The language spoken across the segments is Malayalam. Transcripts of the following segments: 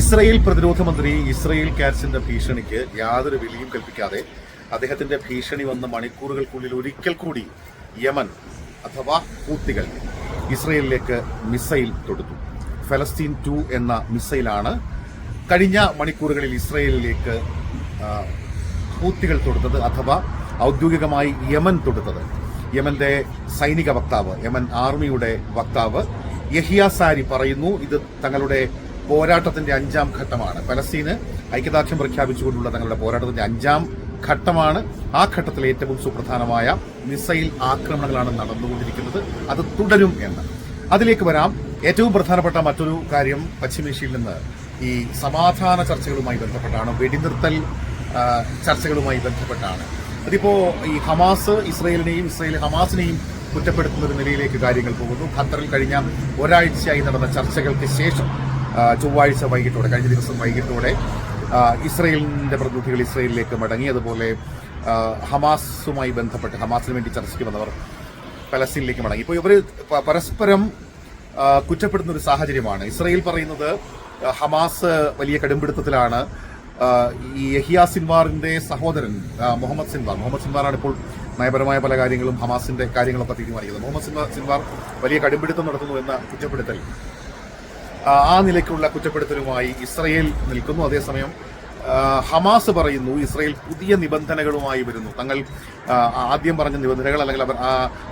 ഇസ്രയേൽ പ്രതിരോധ മന്ത്രി ഇസ്രയേൽ കാറ്റ്സിന്റെ ഭീഷണിക്ക് യാതൊരു വിലയും കൽപ്പിക്കാതെ അദ്ദേഹത്തിന്റെ ഭീഷണി വന്ന മണിക്കൂറുകൾക്കുള്ളിൽ ഒരിക്കൽ കൂടി യമൻ അഥവാ കൂത്തികൾ ഇസ്രയേലിലേക്ക് മിസൈൽ തൊടുത്തു. ഫലസ്തീൻ ടു എന്ന മിസൈലാണ് കഴിഞ്ഞ മണിക്കൂറുകളിൽ ഇസ്രയേലിലേക്ക് കൂത്തികൾ തൊടുത്തത് അഥവാ ഔദ്യോഗികമായി യമൻ തൊടുത്തത്. യമന്റെ സൈനിക വക്താവ് യമൻ ആർമിയുടെ വക്താവ് യഹിയ സാരി പറയുന്നു ഇത് തങ്ങളുടെ പോരാട്ടത്തിന്റെ അഞ്ചാം ഘട്ടമാണ്. പലസ്തീന് ഐക്യദാർഢ്യം പ്രഖ്യാപിച്ചുകൊണ്ടുള്ള തങ്ങളുടെ പോരാട്ടത്തിന്റെ അഞ്ചാം ഘട്ടമാണ്. ആ ഘട്ടത്തിൽ ഏറ്റവും സുപ്രധാനമായ മിസൈൽ ആക്രമണങ്ങളാണ് നടന്നുകൊണ്ടിരിക്കുന്നത്. അത് തുടരും എന്ന്. അതിലേക്ക് വരാം. ഏറ്റവും പ്രധാനപ്പെട്ട മറ്റൊരു കാര്യം പശ്ചിമേഷ്യയിൽ നിന്ന് ഈ സമാധാന ചർച്ചകളുമായി ബന്ധപ്പെട്ടാണ് വെടിനിർത്തൽ ചർച്ചകളുമായി ബന്ധപ്പെട്ടാണ്. അതിപ്പോ ഈ ഹമാസ് ഇസ്രയേലിനെയും ഇസ്രയേൽ ഹമാസിനെയും കുറ്റപ്പെടുത്തുന്ന ഒരു നിലയിലേക്ക് കാര്യങ്ങൾ പോകുന്നു. ഖത്തറിൽ കഴിഞ്ഞ ഒരാഴ്ചയായി നടന്ന ചർച്ചകൾക്ക് ശേഷം ചൊവ്വാഴ്ച വൈകിട്ടോടെ കഴിഞ്ഞ ദിവസം വൈകിട്ടോടെ ഇസ്രയേലിന്റെ പ്രതിനിധികൾ ഇസ്രയേലിലേക്ക് മടങ്ങി. അതുപോലെ ഹമാസുമായി ബന്ധപ്പെട്ട് ഹമാസിന് വേണ്ടി ചർച്ചയ്ക്ക് വന്നവർ പലസ്തീനിലേക്ക് മടങ്ങി. ഇപ്പോൾ ഇവർ പരസ്പരം കുറ്റപ്പെടുന്ന ഒരു സാഹചര്യമാണ്. ഇസ്രയേൽ പറയുന്നത് ഹമാസ് വലിയ കടുംപിടുത്തത്തിലാണ്. ഈ യഹിയ സിൻവാറിന്റെ സഹോദരൻ മുഹമ്മദ് സിൻവാർ. മുഹമ്മദ് സിൻവാറാണ് ഇപ്പോൾ നയപരമായ പല കാര്യങ്ങളും ഹമാസിന്റെ കാര്യങ്ങളൊക്കെ തീരുമാനിക്കുന്നത്. മുഹമ്മദ് സിൻവാർ സിൻവാർ വലിയ കടുംപിടുത്തം നടത്തുന്നു എന്ന കുറ്റപ്പെടുത്തൽ ആ, നിലയ്ക്കുള്ള കുറ്റപ്പെടുത്തലുമായി ഇസ്രയേൽ നിൽക്കുന്നു. അതേസമയം ഹമാസ് പറയുന്നു ഇസ്രയേൽ പുതിയ നിബന്ധനകളുമായി വരുന്നു. തങ്ങൾ ആദ്യം പറഞ്ഞ നിബന്ധനകൾ അല്ലെങ്കിൽ അവർ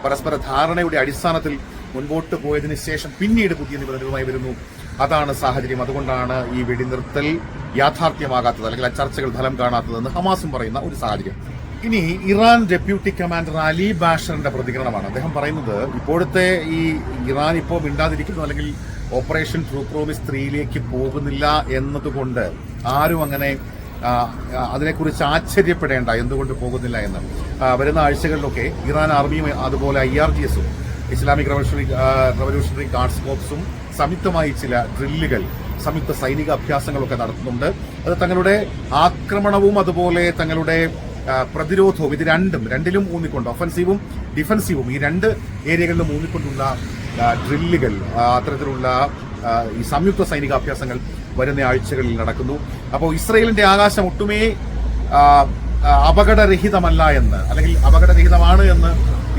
പരസ്പര ധാരണയുടെ അടിസ്ഥാനത്തിൽ മുൻപോട്ട് പോയതിനു ശേഷം പിന്നീട് പുതിയ നിബന്ധനകളുമായി വരുന്നു. അതാണ് സാഹചര്യം. അതുകൊണ്ടാണ് ഈ വെടിനിർത്തൽ യാഥാർത്ഥ്യമാകാത്തത് അല്ലെങ്കിൽ ആ ചർച്ചകൾ ഫലം കാണാത്തതെന്ന് ഹമാസും പറയുന്ന ഒരു സാഹചര്യം. ഇനി ഇറാൻ ഡെപ്യൂട്ടി കമാൻഡർ അലി ബാഷറിന്റെ പ്രതികരണമാണ്. അദ്ദേഹം പറയുന്നത് ഇപ്പോഴത്തെ ഈ ഇറാൻ ഇപ്പോൾ മിണ്ടാതിരിക്കുന്നു അല്ലെങ്കിൽ ഓപ്പറേഷൻ ട്രൂ പ്രോമിസ് ത്രീയിലേക്ക് പോകുന്നില്ല എന്നതുകൊണ്ട് ആരും അങ്ങനെ അതിനെക്കുറിച്ച് ആശ്ചര്യപ്പെടേണ്ട എന്തുകൊണ്ട് പോകുന്നില്ല എന്ന്. വരുന്ന ആഴ്ചകളിലൊക്കെ ഇറാൻ ആർമിയും അതുപോലെ ഐ ആർ ജി എസും ഇസ്ലാമിക് റവല്യൂഷണറി റവല്യൂഷണറി ഗാർഡ്സ് കോപ്സും സംയുക്തമായി ചില ഡ്രില്ലുകൾ സംയുക്ത സൈനിക അഭ്യാസങ്ങളൊക്കെ നടത്തുന്നുണ്ട്. അത് തങ്ങളുടെ ആക്രമണവും അതുപോലെ തങ്ങളുടെ പ്രതിരോധവും ഇത് രണ്ടും രണ്ടിലും ഊന്നിക്കൊണ്ട് ഒഫൻസീവും ഡിഫൻസീവും ഈ രണ്ട് ഏരിയകളിലും ഊന്നിക്കൊണ്ടുള്ള ഡ്രില്ലുകൾ അത്തരത്തിലുള്ള ഈ സംയുക്ത സൈനികാഭ്യാസങ്ങൾ വരുന്ന ആഴ്ചകളിൽ നടക്കുന്നു. അപ്പോൾ ഇസ്രയേലിന്റെ ആകാശം ഒട്ടുമേ അപകടരഹിതമല്ല എന്ന് അല്ലെങ്കിൽ അപകടരഹിതമാണ് എന്ന്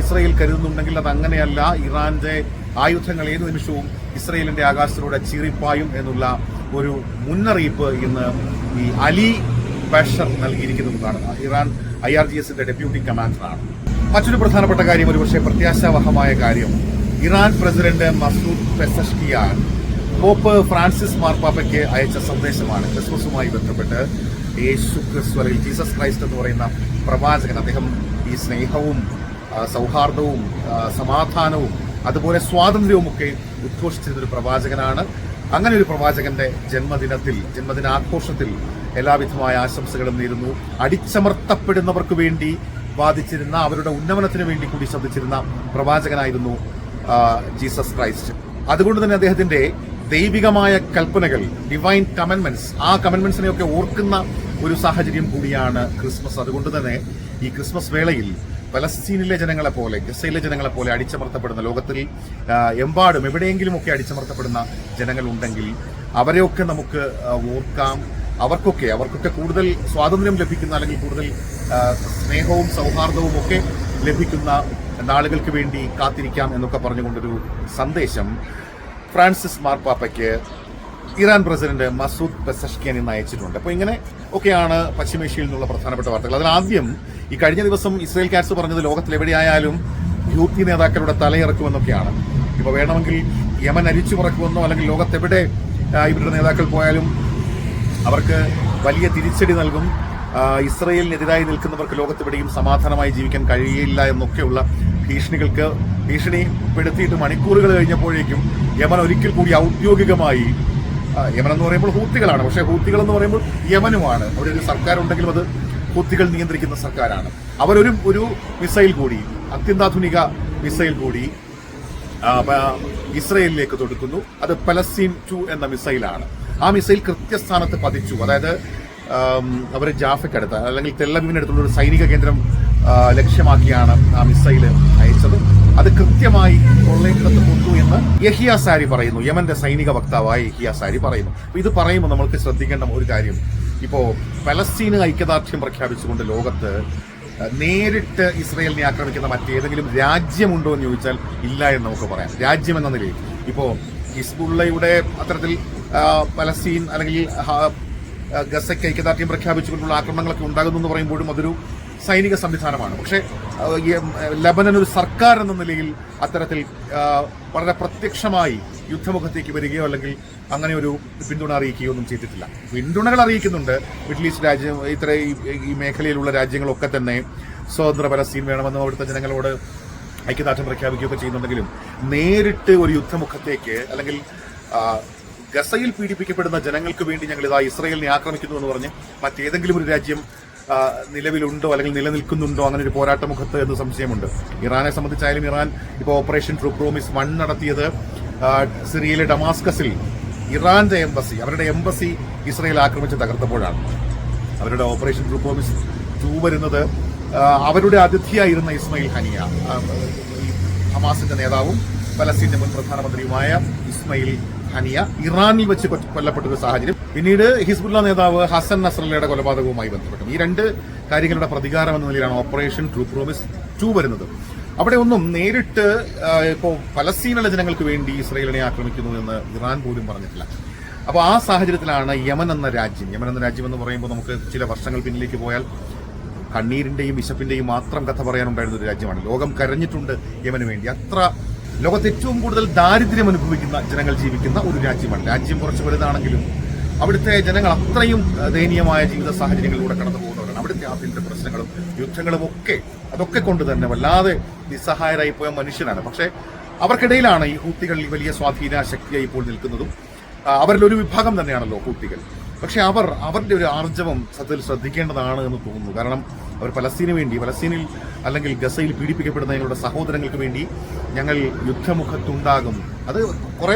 ഇസ്രയേൽ കരുതുന്നുണ്ടെങ്കിൽ അത് അങ്ങനെയല്ല. ഇറാന്റെ ആയുധങ്ങൾ ഏത് നിമിഷവും ഇസ്രയേലിന്റെ ആകാശത്തിലൂടെ ചീറിപ്പായും എന്നുള്ള ഒരു മുന്നറിയിപ്പ് ഇന്ന് ഈ അലി ബഷർ നൽകിയിരിക്കുന്നതാണ് ഇറാൻ ഐ ആർ ജി എസിന്റെ ഡെപ്യൂട്ടി കമാൻഡറാണ്. മറ്റൊരു പ്രധാനപ്പെട്ട കാര്യം ഒരുപക്ഷെ പ്രത്യാശാവഹമായ കാര്യം Iran president Masoud Pezeshkian Pope Francis മാർപ്പാപ്പയ്ക്ക് അയച്ച സന്ദേശമാണ്. ക്രിസ്മസുമായി ബന്ധപ്പെട്ട് യേശു അല്ലെങ്കിൽ ജീസസ് ക്രൈസ്റ്റ് എന്ന് പറയുന്ന പ്രവാചകൻ അദ്ദേഹം ഈ സ്നേഹവും സൗഹാർദ്ദവും സമാധാനവും അതുപോലെ സ്വാതന്ത്ര്യവും ഒക്കെ ഉദ്ഘോഷിച്ചിരുന്ന ഒരു പ്രവാചകനാണ്. അങ്ങനെ ഒരു പ്രവാചകന്റെ ജന്മദിനത്തിൽ ജന്മദിനാഘോഷത്തിൽ എല്ലാവിധമായ ആശംസകളും നേരുന്നു. അടിച്ചമർത്തപ്പെടുന്നവർക്ക് വേണ്ടി വാദിച്ചിരുന്ന അവരുടെ ഉന്നമനത്തിന് വേണ്ടി കൂടി ശ്രദ്ധിച്ചിരുന്ന പ്രവാചകനായിരുന്നു ജീസസ് ക്രൈസ്റ്റ്. അതുകൊണ്ട് തന്നെ അദ്ദേഹത്തിന്റെ ദൈവികമായ കൽപ്പനകൾ ഡിവൈൻ കമൻമെന്റ്സ് ആ കമൻമെന്റ്സിനെയൊക്കെ ഓർക്കുന്ന ഒരു സാഹചര്യം കൂടിയാണ് ക്രിസ്മസ്. അതുകൊണ്ട് തന്നെ ഈ ക്രിസ്മസ് വേളയിൽ പലസ്തീനിലെ ജനങ്ങളെ പോലെ ഗസയിലെ ജനങ്ങളെ പോലെ അടിച്ചമർത്തപ്പെടുന്ന ലോകത്തിൽ എമ്പാടും എവിടെയെങ്കിലുമൊക്കെ അടിച്ചമർത്തപ്പെടുന്ന ജനങ്ങളുണ്ടെങ്കിൽ അവരെയൊക്കെ നമുക്ക് ഓർക്കാം. അവർക്കൊക്കെ അവർക്കൊക്കെ കൂടുതൽ സ്വാതന്ത്ര്യം ലഭിക്കുന്ന അല്ലെങ്കിൽ കൂടുതൽ സ്നേഹവും സൗഹാർദ്ദവും ഒക്കെ ലഭിക്കുന്ന നാളുകൾക്ക് വേണ്ടി കാത്തിരിക്കാം എന്നൊക്കെ പറഞ്ഞുകൊണ്ടൊരു സന്ദേശം ഫ്രാൻസിസ് മാർപ്പാപ്പയ്ക്ക് ഇറാൻ പ്രസിഡന്റ് മസൂദ് പെസഷ്കിയൻ ഇന്ന് അയച്ചിട്ടുണ്ട് അപ്പോൾ ഇങ്ങനെ ഒക്കെയാണ് പശ്ചിമേഷ്യയിൽ നിന്നുള്ള പ്രധാനപ്പെട്ട വാർത്തകൾ. അതിലാദ്യം ഈ കഴിഞ്ഞ ദിവസം ഇസ്രയേൽ കാറ്റ്സ് പറഞ്ഞത് ലോകത്തിലെവിടെയായാലും യൂത്തി നേതാക്കളുടെ തലയിറക്കുമെന്നൊക്കെയാണ്. ഇപ്പോൾ വേണമെങ്കിൽ യമൻ അരിച്ചു പറക്കുമെന്നോ അല്ലെങ്കിൽ ലോകത്തെവിടെ ഇവരുടെ നേതാക്കൾ പോയാലും അവർക്ക് വലിയ തിരിച്ചടി നൽകും. ഇസ്രയേലിനെതിരായി നിൽക്കുന്നവർക്ക് ലോകത്തെവിടെയും സമാധാനമായി ജീവിക്കാൻ കഴിയില്ല എന്നൊക്കെയുള്ള ഭീഷണികൾക്ക് ഭീഷണിപ്പെടുത്തിയിട്ട് മണിക്കൂറുകൾ കഴിഞ്ഞപ്പോഴേക്കും യമൻ ഒരിക്കൽ കൂടി ഔദ്യോഗികമായി യമൻ എന്ന് പറയുമ്പോൾ ഹൂത്തികളാണ്. പക്ഷേ ഹൂത്തികൾ എന്ന് പറയുമ്പോൾ യമനുമാണ്. അവിടെ ഒരു സർക്കാർ ഉണ്ടെങ്കിലും അത് ഹൂത്തികൾ നിയന്ത്രിക്കുന്ന സർക്കാരാണ്. അവരൊരു ഒരു മിസൈൽ കൂടി അത്യന്താധുനിക മിസൈൽ കൂടി ഇസ്രയേലിലേക്ക് തൊടുക്കുന്നു. അത് പലസ്തീൻ ടു എന്ന മിസൈലാണ്. ആ മിസൈൽ കൃത്യസ്ഥാനത്ത് പതിച്ചു. അതായത് അവർ ജാഫയ്ക്കടുത്ത് അല്ലെങ്കിൽ തെല്ലബീവിനടുത്തുള്ള ഒരു സൈനിക കേന്ദ്രം ലക്ഷ്യമാക്കിയാണ് ആ മിസൈൽ അയച്ചത്. അത് കൃത്യമായി കൊള്ളയിടത്ത് കൊണ്ടു എന്ന് യഹിയ സാരി പറയുന്നു. യമന്റെ സൈനിക വക്താവായ യഹിയ സാരി പറയുന്നു. ഇത് പറയുമ്പോൾ നമ്മൾക്ക് ശ്രദ്ധിക്കേണ്ട ഒരു കാര്യം. ഇപ്പോൾ പലസ്തീന് ഐക്യദാർഢ്യം പ്രഖ്യാപിച്ചുകൊണ്ട് ലോകത്ത് നേരിട്ട് ഇസ്രയേലിനെ ആക്രമിക്കുന്ന മറ്റേതെങ്കിലും രാജ്യമുണ്ടോ എന്ന് ചോദിച്ചാൽ ഇല്ല എന്ന് നമുക്ക് പറയാം. രാജ്യം എന്ന നിലയിൽ. ഇപ്പോൾ ഹിസ്ബുള്ളയുടെ അത്തരത്തിൽ പലസ്തീൻ അല്ലെങ്കിൽ ഗസയ്ക്ക് ഐക്യദാർഢ്യം പ്രഖ്യാപിച്ചുകൊണ്ടുള്ള ആക്രമണങ്ങളൊക്കെ ഉണ്ടാകുന്നു എന്ന് പറയുമ്പോഴും അതൊരു സൈനിക സംവിധാനമാണ്. പക്ഷേ ലബനൻ ഒരു സർക്കാർ എന്ന നിലയിൽ അത്തരത്തിൽ വളരെ പ്രത്യക്ഷമായി യുദ്ധമുഖത്തേക്ക് വരികയോ അല്ലെങ്കിൽ അങ്ങനെ ഒരു പിന്തുണ അറിയിക്കുകയോ ഒന്നും ചെയ്തിട്ടില്ല. പിന്തുണകൾ അറിയിക്കുന്നുണ്ട്. മിഡിൽ ഈസ്റ്റ് രാജ്യം ഇത്ര ഈ- മേഖലയിലുള്ള രാജ്യങ്ങളൊക്കെ തന്നെ സ്വതന്ത്ര പലസ്തീൻ വേണമെന്നും അവിടുത്തെ ജനങ്ങളോട് ഐക്യദാർഢ്യം പ്രഖ്യാപിക്കുകയൊക്കെ ചെയ്യുന്നുണ്ടെങ്കിലും നേരിട്ട് ഒരു യുദ്ധമുഖത്തേക്ക് അല്ലെങ്കിൽ ഗസയിൽ പീഡിപ്പിക്കപ്പെടുന്ന ജനങ്ങൾക്ക് വേണ്ടി ഞങ്ങൾ ഇതാ ഇസ്രയേലിനെ ആക്രമിക്കുന്നു എന്ന് പറഞ്ഞ് മറ്റേതെങ്കിലും ഒരു രാജ്യം നിലവിലുണ്ടോ അല്ലെങ്കിൽ നിലനിൽക്കുന്നുണ്ടോ അങ്ങനെ ഒരു പോരാട്ട മുഖത്ത് എന്ന് സംശയമുണ്ട്. ഇറാനെ സംബന്ധിച്ചായാലും ഇറാൻ ഇപ്പോൾ ഓപ്പറേഷൻ ട്രൂ പ്രോമിസ് വൺ നടത്തിയത് സിറിയയിലെ ഡമാസ്കസിൽ ഇറാന്റെ എംബസി അവരുടെ എംബസി ഇസ്രയേൽ ആക്രമിച്ച് തകർത്തപ്പോഴാണ്. അവരുടെ ഓപ്പറേഷൻ ട്രൂ പ്രോമിസ് ടൂ വരുന്നത് അവരുടെ അതിഥിയായിരുന്ന ഇസ്മയിൽ ഹനിയ ഹമാസിന്റെ നേതാവും ഫലസ്തീന്റെ മുൻ പ്രധാനമന്ത്രിയുമായ ഇസ്മയിൽ ഹനിയ ഇറാനിൽ വെച്ച് കൊല്ലപ്പെട്ട ഒരു സാഹചര്യം. പിന്നീട് ഹിസ്ബുല്ല നേതാവ് ഹസൻ നസ്രല്ലയുടെ കൊലപാതകവുമായി ബന്ധപ്പെട്ടു. ഈ രണ്ട് കാര്യങ്ങളുടെ പ്രതികാരം എന്ന നിലയിലാണ് ഓപ്പറേഷൻ ട്രൂ പ്രോമിസ് ടു വരുന്നത്. അവിടെ ഒന്നും നേരിട്ട് ഇപ്പോൾ ഫലസ്തീനുള്ള ജനങ്ങൾക്ക് വേണ്ടി ഇസ്രയേലിനെ ആക്രമിക്കുന്നു എന്ന് ഇറാൻ പോലും പറഞ്ഞിട്ടില്ല. അപ്പോൾ ആ സാഹചര്യത്തിലാണ് യമൻ എന്ന രാജ്യം യമൻ എന്ന രാജ്യം എന്ന് പറയുമ്പോൾ നമുക്ക് ചില വർഷങ്ങൾ പിന്നിലേക്ക് പോയാൽ കണ്ണീരിന്റെയും വിശപ്പിന്റെയും മാത്രം കഥ പറയാനുണ്ടായിരുന്ന ഒരു രാജ്യമാണ്. ലോകം കരഞ്ഞിട്ടുണ്ട് യമന് വേണ്ടി. അത്ര ലോകത്ത് ഏറ്റവും കൂടുതൽ ദാരിദ്ര്യം അനുഭവിക്കുന്ന ജനങ്ങൾ ജീവിക്കുന്ന ഒരു രാജ്യമാണ്. രാജ്യം കുറച്ച് വലുതാണെങ്കിലും അവിടുത്തെ ജനങ്ങൾ അത്രയും ദയനീയമായ ജീവിത സാഹചര്യങ്ങളിലൂടെ കടന്നു പോകുന്നവരാണ്. അവിടുത്തെ ആഭ്യന്തര പ്രശ്നങ്ങളും യുദ്ധങ്ങളും ഒക്കെ അതൊക്കെ കൊണ്ട് തന്നെ വല്ലാതെ നിസ്സഹായരായി പോയ മനുഷ്യനാണ്. പക്ഷേ അവർക്കിടയിലാണ് ഈ ഹൂത്തികൾ വലിയ സ്വാധീന ശക്തിയായി ഇപ്പോൾ നിൽക്കുന്നതും. അവരിലൊരു വിഭാഗം തന്നെയാണല്ലോ ഹൂത്തികൾ. പക്ഷെ അവർ അവരുടെ ഒരു ആർജവം സത്യത്തിൽ ശ്രദ്ധിക്കേണ്ടതാണ് എന്ന് തോന്നുന്നു. കാരണം അവർ പലസ്തീന് വേണ്ടി പലസ്തീനിൽ അല്ലെങ്കിൽ ഗസയിൽ പീഡിപ്പിക്കപ്പെടുന്ന ഞങ്ങളുടെ സഹോദരങ്ങൾക്ക് വേണ്ടി ഞങ്ങൾ യുദ്ധമുഖത്തുണ്ടാകും. അത് കുറെ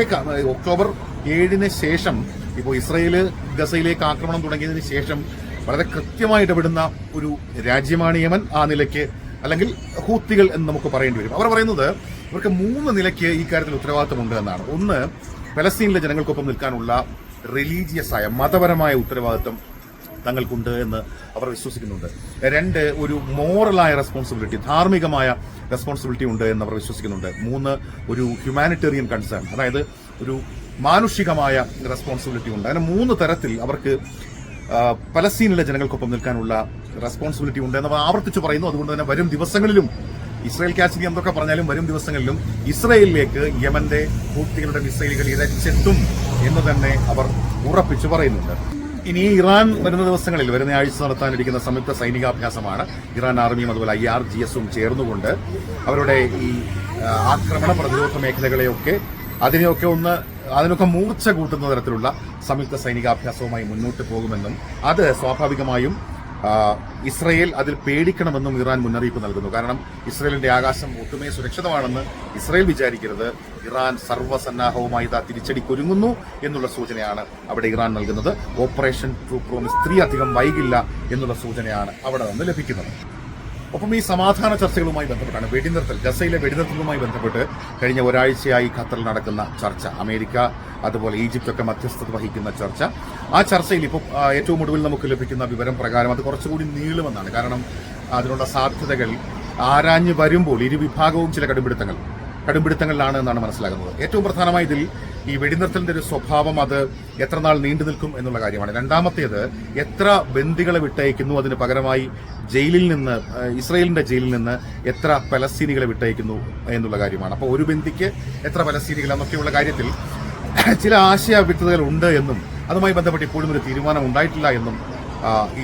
ഒക്ടോബർ ഏഴിന് ശേഷം ഇപ്പോൾ ഇസ്രയേൽ ഗസയിലേക്ക് ആക്രമണം തുടങ്ങിയതിന് ശേഷം വളരെ കൃത്യമായിട്ട് ഇടപെടുന്ന ഒരു രാജ്യമാണ് യമൻ. ആ നിലയ്ക്ക് അല്ലെങ്കിൽ ഹൂത്തികൾ എന്ന് നമുക്ക് പറയേണ്ടി വരും. അവർ പറയുന്നത് ഇവർക്ക് മൂന്ന് നിലയ്ക്ക് ഈ കാര്യത്തിൽ ഉത്തരവാദിത്തമുണ്ട് എന്നാണ്. ഒന്ന് പലസ്തീനിലെ ജനങ്ങൾക്കൊപ്പം നിൽക്കാനുള്ള റിലീജിയസ് ആയ മതപരമായ ഉത്തരവാദിത്വം തങ്ങൾക്കുണ്ട് എന്ന് അവർ വിശ്വസിക്കുന്നുണ്ട്. രണ്ട് ഒരു മോറലായ റെസ്പോൺസിബിലിറ്റി ധാർമ്മികമായ റെസ്പോൺസിബിലിറ്റി ഉണ്ട് എന്ന് അവർ വിശ്വസിക്കുന്നുണ്ട്. മൂന്ന് ഒരു ഹ്യൂമാനിറ്റേറിയൻ കൺസേൺ അതായത് ഒരു മാനുഷികമായ റെസ്പോൺസിബിലിറ്റി ഉണ്ട്. അങ്ങനെ മൂന്ന് തരത്തിൽ അവർക്ക് പലസ്തീനിലെ ജനങ്ങൾക്കൊപ്പം നിൽക്കാനുള്ള റെസ്പോൺസിബിലിറ്റി ഉണ്ട് എന്ന് ആവർത്തിച്ച് പറയുന്നു. അതുകൊണ്ട് തന്നെ വരും ദിവസങ്ങളിലും ഇസ്രായേൽ കാശ്മീർ എന്തൊക്കെ പറഞ്ഞാലും വരും ദിവസങ്ങളിലും ഇസ്രയേലിലേക്ക് യമന്റെ ഹൂത്തികളുടെ മിസൈലുകൾ ഇരച്ചെത്തും എന്ന് തന്നെ അവർ ഉറപ്പിച്ചു പറയുന്നുണ്ട്. ഇനി ഇറാൻ വരുന്ന ദിവസങ്ങളിൽ വരുന്ന ആഴ്ച നടത്താനിരിക്കുന്ന സംയുക്ത സൈനികാഭ്യാസമാണ്. ഇറാൻ ആർമിയും അതുപോലെ ഐ ആർ ജി എസും ചേർന്നുകൊണ്ട് അവരുടെ ഈ ആക്രമണ പ്രതിരോധ മേഖലകളെയൊക്കെ അതിനെയൊക്കെ ഒന്ന് അതിനൊക്കെ മൂർച്ച കൂട്ടുന്ന തരത്തിലുള്ള സംയുക്ത സൈനികാഭ്യാസവുമായി മുന്നോട്ട് പോകുമെന്നും അത് സ്വാഭാവികമായും ഇസ്രയേൽ അതിൽ പേടിക്കണമെന്നും ഇറാൻ മുന്നറിയിപ്പ് നൽകുന്നു. കാരണം ഇസ്രയേലിന്റെ ആകാശം ഒട്ടുമേ സുരക്ഷിതമാണെന്ന് ഇസ്രയേൽ വിചാരിക്കരുത്. ഇറാൻ സർവസന്നാഹവുമായി ഇതാ തിരിച്ചടിക്കൊരുങ്ങുന്നു എന്നുള്ള സൂചനയാണ് അവിടെ ഇറാൻ നൽകുന്നത്. ഓപ്പറേഷൻ ട്രൂ പ്രോമിസ് ത്രീ അധികം വൈകില്ല എന്നുള്ള സൂചനയാണ് അവിടെ നിന്ന് ലഭിക്കുന്നത്. ഒപ്പം ഈ സമാധാന ചർച്ചകളുമായി ബന്ധപ്പെട്ടാണ് വെടിനിർത്തൽ ഗസയിലെ വെടിനിർത്തലുമായി ബന്ധപ്പെട്ട് കഴിഞ്ഞ ഒരാഴ്ചയായി ഖത്തറിൽ നടക്കുന്ന ചർച്ച അമേരിക്ക അതുപോലെ ഈജിപ്ത് ഒക്കെ മധ്യസ്ഥത വഹിക്കുന്ന ചർച്ച. ആ ചർച്ചയിൽ ഇപ്പോൾ ഏറ്റവും ഒടുവിൽ നമുക്ക് ലഭിക്കുന്ന വിവരം പ്രകാരം അത് കുറച്ചുകൂടി നീളുമെന്നാണ്. കാരണം അതിനുള്ള സാധ്യതകൾ ആരാഞ്ഞു വരുമ്പോൾ ഇരുവിഭാഗവും ചില കടുംപിടുത്തങ്ങൾ കടുംപിടുത്തങ്ങളിലാണ് എന്നാണ് മനസ്സിലാകുന്നത്. ഏറ്റവും പ്രധാനമായി ഇതിൽ ഈ വെടിനിർത്തലിന്റെ ഒരു സ്വഭാവം അത് എത്ര നാൾ നീണ്ടു നിൽക്കും എന്നുള്ള കാര്യമാണ്. രണ്ടാമത്തേത് എത്ര ബന്ദികളെ വിട്ടയക്കുന്നു അതിന് പകരമായി ജയിലിൽ നിന്ന് ഇസ്രയേലിന്റെ ജയിലിൽ നിന്ന് എത്ര പലസ്തീനികളെ വിട്ടയക്കുന്നു എന്നുള്ള കാര്യമാണ്. അപ്പോൾ ഒരു ബന്ദിക്ക് എത്ര പലസ്തീനികൾ എന്നൊക്കെയുള്ള കാര്യത്തിൽ ചില ആശയ വ്യക്തതകൾ ഉണ്ട് എന്നും അതുമായി ബന്ധപ്പെട്ട് ഇപ്പോഴും ഒരു തീരുമാനം ഉണ്ടായിട്ടില്ല എന്നും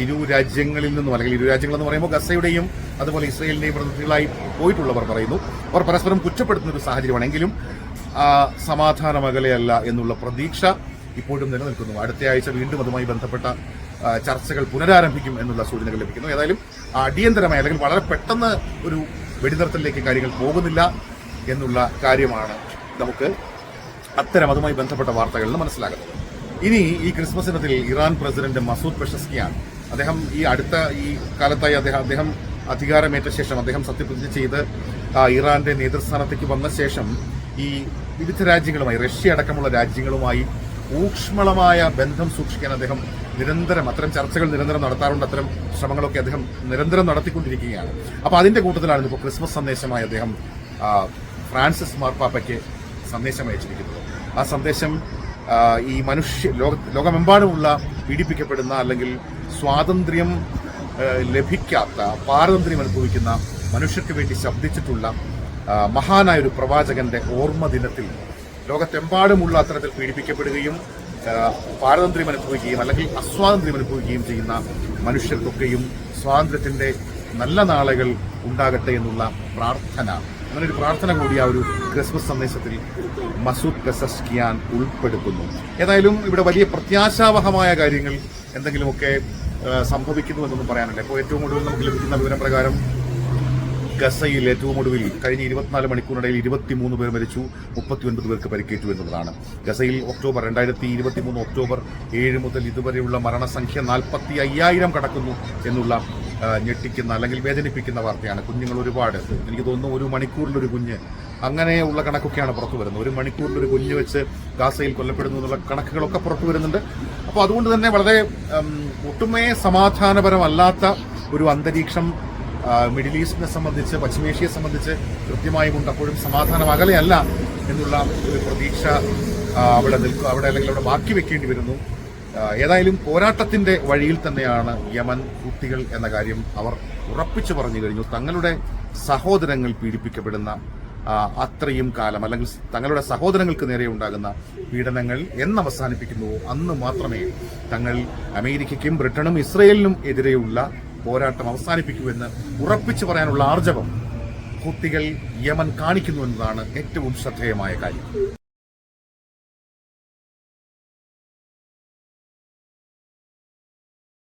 ഇരു രാജ്യങ്ങളിൽ നിന്നും അല്ലെങ്കിൽ ഇരു രാജ്യങ്ങളെന്ന് പറയുമ്പോൾ ഗസയുടെയും അതുപോലെ ഇസ്രയേലിന്റെയും പ്രതിനിധികളായി പോയിട്ടുള്ളവർ പറയുന്നു. അവർ പരസ്പരം കുറ്റപ്പെടുത്തുന്ന ഒരു സാഹചര്യമാണെങ്കിലും സമാധാന മകലയല്ല എന്നുള്ള പ്രതീക്ഷ ഇപ്പോഴും നിലനിൽക്കുന്നു. അടുത്ത ആഴ്ച വീണ്ടും അതുമായി ബന്ധപ്പെട്ട ചർച്ചകൾ പുനരാരംഭിക്കും എന്നുള്ള സൂചനകൾ ലഭിക്കുന്നു. ഏതായാലും അടിയന്തരമായി അല്ലെങ്കിൽ വളരെ പെട്ടെന്ന് ഒരു വെടിനിർത്തലിലേക്ക് കാര്യങ്ങൾ പോകുന്നില്ല എന്നുള്ള കാര്യമാണ് നമുക്ക് അത്തരം അതുമായി ബന്ധപ്പെട്ട വാർത്തകളിൽ മനസ്സിലാകുന്നത്. ഇനി ഈ ക്രിസ്മസ് ദിനത്തിൽ ഇറാൻ പ്രസിഡന്റ് മസൂദ് പെഷസ്കിയാണ്. അദ്ദേഹം ഈ അടുത്ത ഈ കാലത്തായി അദ്ദേഹം അദ്ദേഹം അധികാരമേറ്റ ശേഷം അദ്ദേഹം സത്യപ്രതിജ്ഞ ചെയ്ത് ഇറാന്റെ നേതൃസ്ഥാനത്തേക്ക് വന്ന ശേഷം ഈ വിവിധ രാജ്യങ്ങളുമായി റഷ്യ അടക്കമുള്ള രാജ്യങ്ങളുമായി ഊഷ്മളമായ ബന്ധം സൂക്ഷിക്കാൻ അദ്ദേഹം നിരന്തരം അത്തരം ചർച്ചകൾ നിരന്തരം നടത്താറുണ്ട്. അത്തരം ശ്രമങ്ങളൊക്കെ അദ്ദേഹം നിരന്തരം നടത്തിക്കൊണ്ടിരിക്കുകയാണ്. അപ്പോൾ അതിന്റെ കൂട്ടത്തിലാണ് ഇപ്പോൾ ക്രിസ്മസ് സന്ദേശമായി അദ്ദേഹം ഫ്രാൻസിസ് മാർപ്പാപ്പയ്ക്ക് സന്ദേശം അയച്ചിരിക്കുന്നത്. ആ സന്ദേശം ഈ മനുഷ്യ ലോക ലോകമെമ്പാടുമുള്ള പീഡിപ്പിക്കപ്പെടുന്ന അല്ലെങ്കിൽ സ്വാതന്ത്ര്യം ലഭിക്കാത്ത പാരതന്ത്ര്യം അനുഭവിക്കുന്ന മനുഷ്യർക്ക് വേണ്ടി ശബ്ദിച്ചിട്ടുള്ള മഹാനായ ഒരു പ്രവാചകന്റെ ഓർമ്മ ദിനത്തിൽ ലോകത്തെമ്പാടുമുള്ള അത്തരത്തിൽ പീഡിപ്പിക്കപ്പെടുകയും പാരതന്ത്ര്യം അനുഭവിക്കുകയും അല്ലെങ്കിൽ അസ്വാതന്ത്ര്യം അനുഭവിക്കുകയും ചെയ്യുന്ന മനുഷ്യർക്കൊക്കെയും സ്വാതന്ത്ര്യത്തിന്റെ നല്ല നാളുകൾ ഉണ്ടാകട്ടെ എന്നുള്ള പ്രാർത്ഥന അങ്ങനെ ഒരു പ്രാർത്ഥന കൂടി ആ ഒരു ക്രിസ്മസ് സന്ദേശത്തിൽ മസൂദ് പെസസ്കിയാൻ ഉൾപ്പെടുത്തുന്നു. ഏതായാലും ഇവിടെ വലിയ പ്രത്യാശാവഹമായ കാര്യങ്ങൾ എന്തെങ്കിലുമൊക്കെ സംഭവിക്കുന്നു എന്നൊന്നും പറയാനില്ല. ഇപ്പോൾ ഏറ്റവും കൂടുതൽ നമുക്ക് ലഭിക്കുന്ന വിവരം പ്രകാരം ഗസയിൽ ഏറ്റവും ഒടുവിൽ കഴിഞ്ഞ ഇരുപത്തിനാല് മണിക്കൂറിനിടയിൽ ഇരുപത്തിമൂന്ന് പേർ മരിച്ചു മുപ്പത്തിയൊൻപത് പേർക്ക് പരിക്കേറ്റു എന്നുള്ളതാണ് ഗസയിൽ ഒക്ടോബർ രണ്ടായിരത്തി ഇരുപത്തിമൂന്ന് ഒക്ടോബർ ഏഴ് മുതൽ ഇതുവരെയുള്ള മരണസംഖ്യ നാൽപ്പത്തി അയ്യായിരം കടക്കുന്നു എന്നുള്ള ഞെട്ടിക്കുന്ന അല്ലെങ്കിൽ വേദനിപ്പിക്കുന്ന വാർത്തയാണ്. കുഞ്ഞുങ്ങൾ ഒരുപാട്. എനിക്ക് തോന്നുന്നു ഒരു മണിക്കൂറിലൊരു കുഞ്ഞ് അങ്ങനെയുള്ള കണക്കൊക്കെയാണ് പുറത്തു വരുന്നത്. ഒരു മണിക്കൂറിലൊരു കുഞ്ഞ് വെച്ച് ഗാസയിൽ കൊല്ലപ്പെടുന്നു എന്നുള്ള കണക്കുകളൊക്കെ പുറത്തു വരുന്നുണ്ട്. അപ്പോൾ അതുകൊണ്ട് തന്നെ വളരെ ഒട്ടുമേ സമാധാനപരമല്ലാത്ത ഒരു അന്തരീക്ഷം മിഡിൽ ഈസ്റ്റിനെ സംബന്ധിച്ച് പശ്ചിമേഷ്യയെ സംബന്ധിച്ച് കൃത്യമായി ഉണ്ട് അപ്പോഴും സമാധാനം അകലെയല്ല എന്നുള്ള ഒരു പ്രതീക്ഷ അവിടെ നിൽക്കും അവിടെ അല്ലെങ്കിൽ അവിടെ ബാക്കി വെക്കേണ്ടി വരുന്നു. ഏതായാലും പോരാട്ടത്തിന്റെ വഴിയിൽ തന്നെയാണ് യമൻ കുട്ടികൾ എന്ന കാര്യം അവർ ഉറപ്പിച്ചു പറഞ്ഞു കഴിഞ്ഞു. തങ്ങളുടെ സഹോദരങ്ങൾ പീഡിപ്പിക്കപ്പെടുന്ന അത്രയും കാലം അല്ലെങ്കിൽ തങ്ങളുടെ സഹോദരങ്ങൾക്ക് നേരെ ഉണ്ടാകുന്ന പീഡനങ്ങൾ എന്ന് അവസാനിപ്പിക്കുന്നുവോ അന്ന് മാത്രമേ തങ്ങൾ അമേരിക്കയ്ക്കും ബ്രിട്ടനും ഇസ്രയേലിനും എതിരെയുള്ള പോരാട്ടം അവസാനിപ്പിക്കുമെന്ന് ഉറപ്പിച്ചു പറയാനുള്ള ആർജവം കുട്ടികൾ യമൻ കാണിക്കുന്നു എന്നതാണ് ഏറ്റവും ശ്രദ്ധേയമായ കാര്യം.